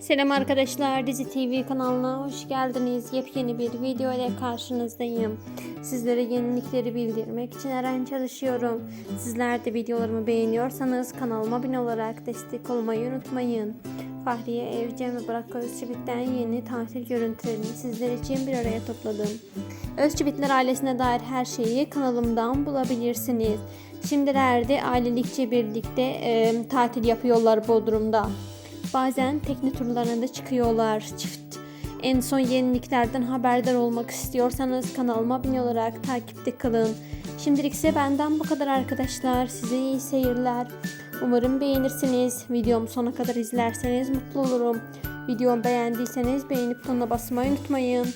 Selam arkadaşlar, Dizi TV kanalına hoş geldiniz. Yepyeni bir video ile karşınızdayım. Sizlere yenilikleri bildirmek için her an çalışıyorum. Sizler de videolarımı beğeniyorsanız kanalıma abone olarak destek olmayı unutmayın. Fahriye Evcen ve Burak Özçivit'ten yeni tatil görüntülerini sizler için bir araya topladım. Özçivitler ailesine dair her şeyi kanalımdan bulabilirsiniz. Şimdilerde ailelikçe birlikte e, tatil yapıyorlar Bodrum'da. Bazen tekne turlarına da çıkıyorlar çift. En son yeniliklerden haberdar olmak istiyorsanız kanalıma abone olarak takipte kalın. Şimdilik ise benden bu kadar arkadaşlar. Size iyi seyirler. Umarım beğenirsiniz. Videomu sona kadar izlerseniz mutlu olurum. Videomu beğendiyseniz beğenip butonuna basmayı unutmayın.